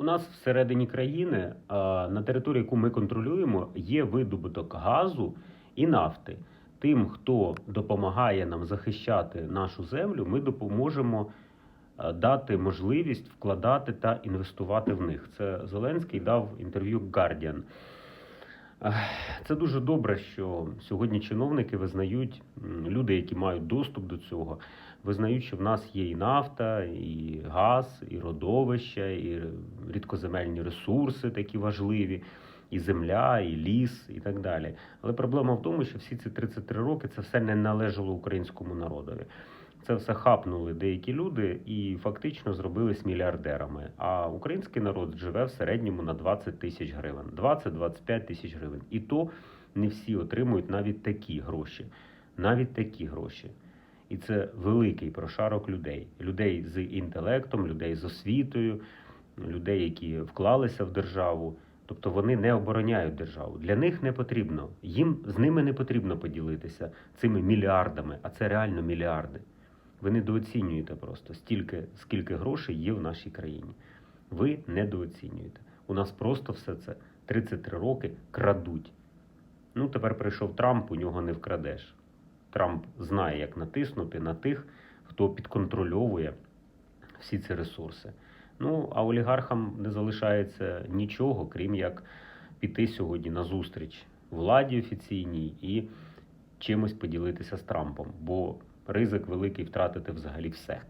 У нас всередині країни, на території, яку ми контролюємо, є видобуток газу і нафти. Тим, хто допомагає нам захищати нашу землю, ми допоможемо дати можливість вкладати та інвестувати в них. Це Зеленський дав інтерв'ю Guardian. Це дуже добре, що сьогодні чиновники визнають люди, які мають доступ до цього, визнають, що в нас є і нафта, і газ, і родовища, і рідкоземельні ресурси такі важливі, і земля, і ліс, і так далі. Але проблема в тому, що всі ці 33 роки це все не належало українському народові. Це все хапнули деякі люди і фактично зробились мільярдерами. А український народ живе в середньому на 20 тисяч гривень, 20-25 тисяч гривень. І то не всі отримують навіть такі гроші, навіть такі гроші. І це великий прошарок людей, людей з інтелектом, людей з освітою, людей, які вклалися в державу. Тобто вони не обороняють державу. Для них не потрібно. Їм з ними не потрібно поділитися цими мільярдами, а це реально мільярди. Ви недооцінюєте просто стільки, скільки грошей є в нашій країні. Ви недооцінюєте. У нас просто все це 33 роки крадуть. Ну, тепер прийшов Трамп, у нього не вкрадеш. Трамп знає, як натиснути на тих, хто підконтрольовує всі ці ресурси. Ну, а олігархам не залишається нічого, крім як піти сьогодні на зустріч владі офіційній і чимось поділитися з Трампом, бо ризик великий втратити взагалі все.